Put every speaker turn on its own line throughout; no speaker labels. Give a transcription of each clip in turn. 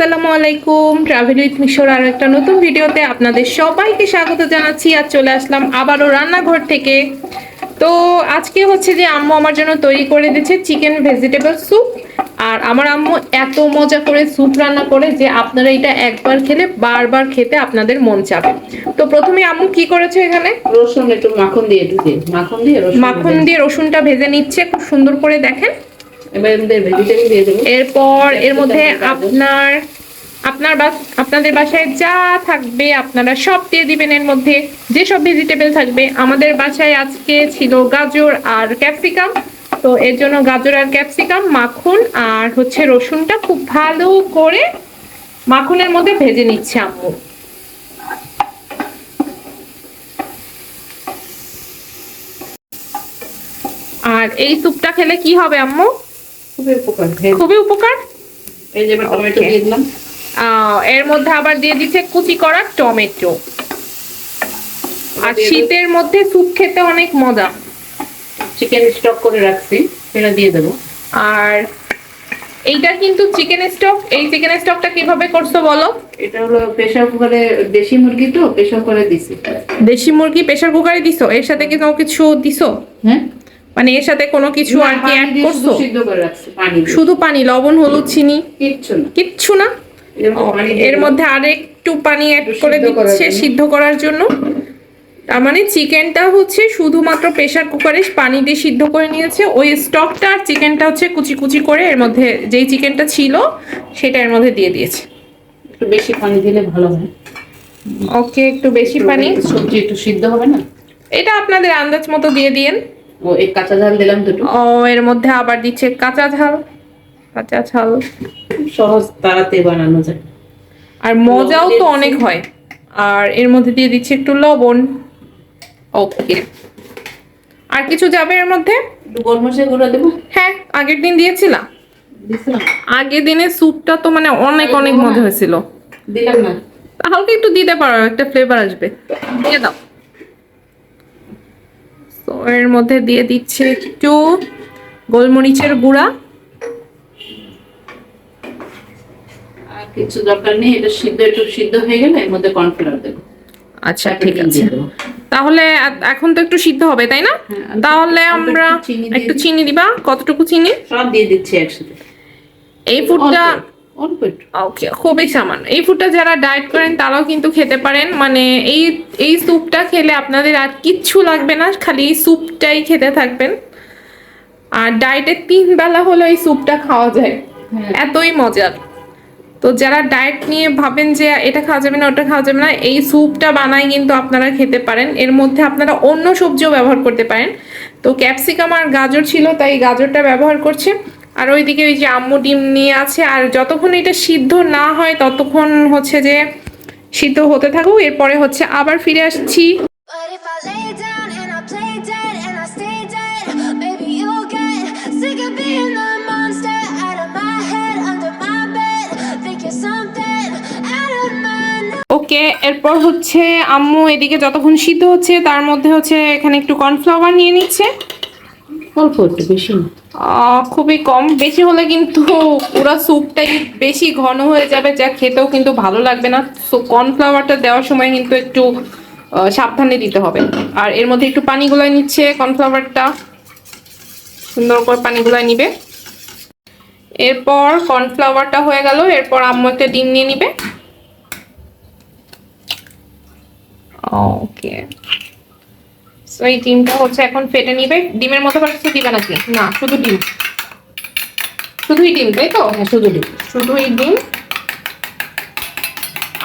আসসালামু আলাইকুম। Travel with মিশর আর একটা নতুন ভিডিওতে আপনাদের সবাইকে স্বাগত জানাচ্ছি। আর চলে আসলাম আবারও রান্নাঘর থেকে। তো আজকে হচ্ছে যে আম্মু আমার জন্য তৈরি করে দিয়েছে চিকেন ভেজিটেবল স্যুপ। আর আমার আম্মু এত মজা করে স্যুপ রান্না করে যে আপনারা এটা একবার খেলে বারবার খেতে আপনাদের মন চাবে। তো প্রথমে আম্মু কি করেছে এখানে?
রসুন একটু মাখন দিয়ে মাখন দিয়ে রসুন
মাখন দিয়ে রসুনটা ভেজে নিচ্ছে। খুব সুন্দর করে দেখেন। এরপর এর মধ্যে আপনার আপনার বাস আপনাদের বাসায় যা থাকবে আপনারা সব দিয়ে দিবেন এর মধ্যে। যেসব ভেজিটেবল থাকবে আমাদের বাসায় আজকে ছিল গাজর আর ক্যাপসিকাম তো এর জন্য গাজর আর ক্যাপসিকাম মাখন আর হচ্ছে রসুনটা খুব ভালো করে মাখনের মধ্যে ভেজে নিচ্ছে আম্মু। আর এই স্যুপটা খেলে কি হবে আম্মু?
খুবই উপকার। হ্যাঁ।
খুবই উপকার?
এই যে টমেটো দিয়ে দিলাম।
এর মধ্যে আবার দিয়ে দিচ্ছে কুচি করা টমেটো। আর শীতের মধ্যে স্যুপ খেতে অনেক মজা।
চিকেন স্টক করে রাখছি সেটা দিয়ে দেবো।
আর এইটা কিন্তু চিকেন স্টক এই চিকেন স্টকটা কীভাবে করছ বলো?
এটা হলো প্রেশার কুকারে দেশি মুরগি তো প্রেশার কুকারে দিছি।
দেশি মুরগি প্রেসার কুকারে দিছো? এর সাথে কি কিছু দিছো?
হ্যাঁ?
মানে এর সাথে কোনো কিছু আর কি অ্যাড করছ?
শুধু পানি
শুধু পানি লবণ হলুদ চিনি?
কিচ্ছু না।
কিচ্ছু না?
এর মধ্যে
আর একটু পানি অ্যাড করে দিচ্ছে সিদ্ধ করার জন্য। তার মানে চিকেনটা হচ্ছে শুধুমাত্র প্রেসার কুকারে পানি দিয়ে সিদ্ধ করে নিয়েছে। ওই স্টকটা আর চিকেনটা হচ্ছে কুচি কুচি করে এর মধ্যে যেই চিকেনটা ছিল সেটা এর মধ্যে দিয়ে দিয়েছে।
একটু বেশি পানি দিলে ভালো হয়।
ওকে একটু বেশি পানি।
সবজি একটু সিদ্ধ হবে না?
এটা আপনাদের আন্দাজ মতো দিয়ে দিয়েন।
ও এই কাঁচা ঝাল দিলাম দুটো।
ও এর মধ্যে আবার দিচ্ছে কাঁচা ঝাল। কাঁচা ঝাল।
সহজ তাড়াতাড়ি বানানো যায়।
আর মজাও তো অনেক হয়। আর এর মধ্যে দিয়ে দিচ্ছে একটু লবণ। ওকে। আর কিছু যাবে এর মধ্যে?
গোলমরিচের গুঁড়ো দেবো।
হ্যাঁ আগের দিন দিয়েছিলাম। আগের দিনের স্যুপটা তো মানে অনেক অনেক মজা হয়েছিল।
দিলাম না।
হালকা একটু দিতে পারো একটা ফ্লেভার আসবে। দিয়ে দাও। তো এর মধ্যে দিয়ে দিচ্ছে একটু গোলমরিচের গুঁড়া।
কিছু দরকার নেই এটা সিদ্ধ একটু সিদ্ধ হয়ে গেলে এর মধ্যে কর্নফ্লাওয়ার দেবো।
আচ্ছা ঠিক আছে। তাহলে এখন তো একটু সিদ্ধ হবে তাই না?
হ্যাঁ,
তাহলে আমরা
একটু। চিনি
দিবা। কতটুকু চিনি?
সব দিয়ে দিচ্ছি একসাথে।
এই ফুডটা
অল্প, অল্প একটু
ওকে খুবই সামান্য। এই ফুডটা যারা ডায়েট করেন তারাও কিন্তু খেতে পারেন। মানে এই এই স্যুপটা খেলে আপনাদের আর কিচ্ছু লাগবে না খালি এই স্যুপটাই খেতে থাকবেন। আর ডায়েটে তিন বেলা হলো এই স্যুপটা খাওয়া যায়।
হ্যাঁ।
এতই মজার। তো যারা ডায়েট নিয়ে ভাবেন যে এটা খাওয়া যাবে না ওটা খাওয়া যাবে না এই স্যুপটা বানাই কিন্তু আপনারা খেতে পারেন। এর মধ্যে আপনারা অন্য সবজিও ব্যবহার করতে পারেন। তো ক্যাপসিকাম আর গাজর ছিল তাই গাজরটা ব্যবহার করছে। আর ওইদিকে ওই যে আম্মু ডিম নিয়ে আছে আর যতক্ষণ এটা সিদ্ধ না হয় ততক্ষণ হচ্ছে যে সিদ্ধ হতে থাকুক এরপরে হচ্ছে আবার ফিরে আসছি। ওকে এরপর হচ্ছে আম্মু এদিকে যতক্ষণ সিদ্ধ হচ্ছে তার মধ্যে হচ্ছে এখানে একটু কর্নফ্লাওয়ার নিয়ে নিচ্ছে।
অল্প একটু বেশি
খুবই কম। বেশি হলে কিন্তু পুরো স্যুপটাই বেশি ঘন হয়ে যাবে, যা খেতেও কিন্তু ভালো লাগবে না। সো কর্নফ্লাওয়ারটা দেওয়ার সময় কিন্তু একটু সাবধানে দিতে হবে। আর এর মধ্যে একটু পানি গুলাই নিচ্ছে কর্নফ্লাওয়ারটা। সুন্দর করে পানি গুলাই নিবে। এরপর কর্নফ্লাওয়ারটা হয়ে গেল। এরপর আম্মু একটা ডিম নিয়ে নিবে। ওকে। সো এই ডিমটা হচ্ছে এখন ফেটে নিবে। ডিমের আবার কিছু দিবে নাকি? না শুধু ডিম। শুধুই ডিম তাই তো?
হ্যাঁ শুধু দিই
শুধুই ডিম।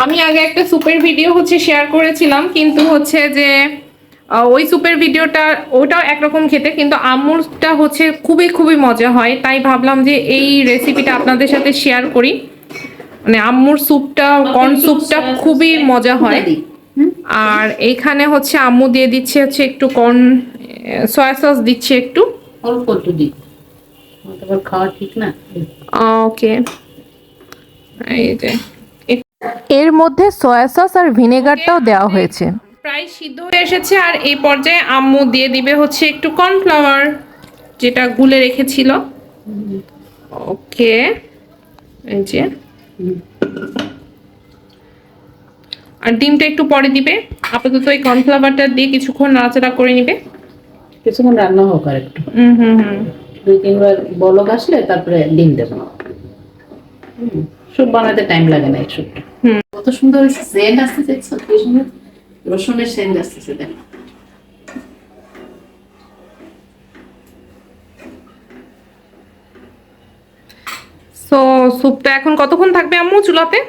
আমি আগে একটা সুপের ভিডিও হচ্ছে শেয়ার করেছিলাম কিন্তু হচ্ছে যে ওই সুপের ভিডিওটা ওটাও একরকম খেতে কিন্তু আম্মুরটা হচ্ছে খুবই খুবই মজা হয়। তাই ভাবলাম যে এই রেসিপিটা আপনাদের সাথে শেয়ার করি। মানে আম্মুর স্যুপটা কর্ন স্যুপটা খুবই মজা হয়।
দিই। হুম
আর এইখানে হচ্ছে আম্মু দিয়ে দিচ্ছে হচ্ছে একটু কর্ন সয়া সস দিচ্ছে একটু।
অল্প একটু দিই। খাওয়া ঠিক না।
ওকে এই যে এর মধ্যে সয়া সস আর ভিনেগারটাও দেওয়া হয়েছে। প্রায় সিদ্ধ হয়ে এসেছে আর এই পর্যায়ে আম্মু দিয়ে দিবে হচ্ছে একটু কর্নফ্লাওয়ার যেটা গুলে রেখেছিল। ওকে এই যে। আর ডিমটা একটু পরে দিবে। আপাতত এই কর্নফ্লাওয়ারটা দিয়ে কিছুক্ষণ নাড়াচাড়া করে নিবে।
কিছুক্ষণ রান্না হোক আর একটু।
হুম হুম হুম।
দুই তিনবার বলক আসলে তারপরে ডিম দেবো। স্যুপ বানাতে টাইম লাগে না এই স্যুপটা।
হুম।
কত সুন্দর সেন্ট আসছে দেখছ? কি সুন্দর? রসুনের সেন্ট আসতেছে দেখো।
তো স্যুপটা এখন কতক্ষণ থাকবে আম্মু চুলাতে?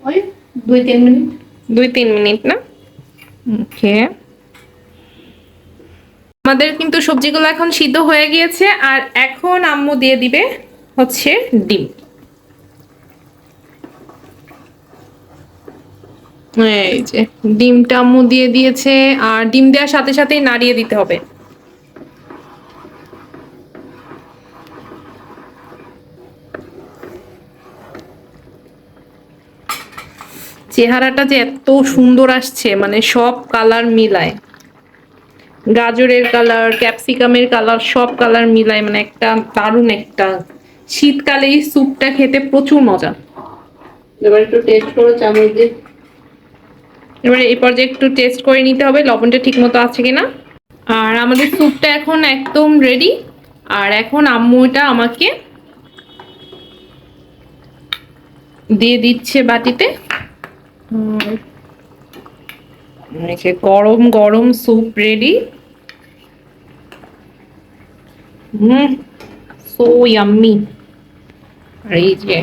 ওই দুই তিন মিনিট?
দুই তিন মিনিট না? ওকে। আমাদের কিন্তু সবজিগুলো এখন সিদ্ধ হয়ে গিয়েছে আর এখন আম্মু দিয়ে দিবে হচ্ছে ডিম। এই যে ডিমটা আম্মু দিয়ে দিয়েছে আর ডিম দেওয়ার সাথে সাথেই নাড়িয়ে দিতে হবে। চেহারাটা যে এত সুন্দর আসছে মানে সব কালার মিলায়। গাজরের কালার ক্যাপসিকামের কালার সব কালার মিলায় মানে একটা দারুণ একটা। শীতকালে এই স্যুপটা খেতে প্রচুর মজা।
এবার একটু টেস্ট করো চামচ দিয়ে।
এবারে এই পর্যায়ে একটু টেস্ট করে নিতে হবে লবণটা ঠিক মতো আছে কিনা। আর আমাদের স্যুপটা এখন একদম রেডি আর এখন আম্মু এটা আমাকে দিয়ে দিচ্ছে বাটিতে। যে গরম গরম soup ready hmm so yummy আর এই যে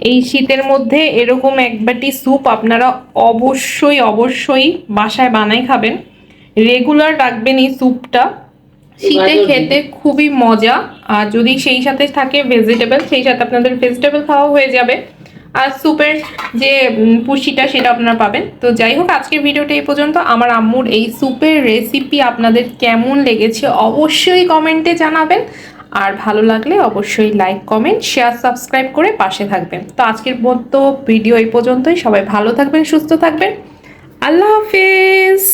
এই শীতের মধ্যে এরকম এক বাটি স্যুপ আপনারা অবশ্যই অবশ্যই বাসায় বানাই খাবেন। রেগুলার রাখবেন এই স্যুপটা শীতে খেতে খুবই মজা। আর যদি সেই সাথে থাকে ভেজিটেবল সেই সাথে আপনাদের ভেজিটেবল খাওয়া হয়ে যাবে। আর স্যুপের যে পুষ্টিটা সেটা আপনারা পাবেন। তো যাই হোক আজকের ভিডিওটা এই পর্যন্ত। আমার আম্মুর এই স্যুপের রেসিপি আপনাদের কেমন লেগেছে অবশ্যই কমেন্টে জানাবেন। আর ভালো লাগলে অবশ্যই লাইক কমেন্ট শেয়ার সাবস্ক্রাইব করে পাশে থাকবেন। তো আজকের মতো ভিডিও এই পর্যন্তই। সবাই ভালো থাকবেন সুস্থ থাকবেন। আল্লাহ হাফেজ!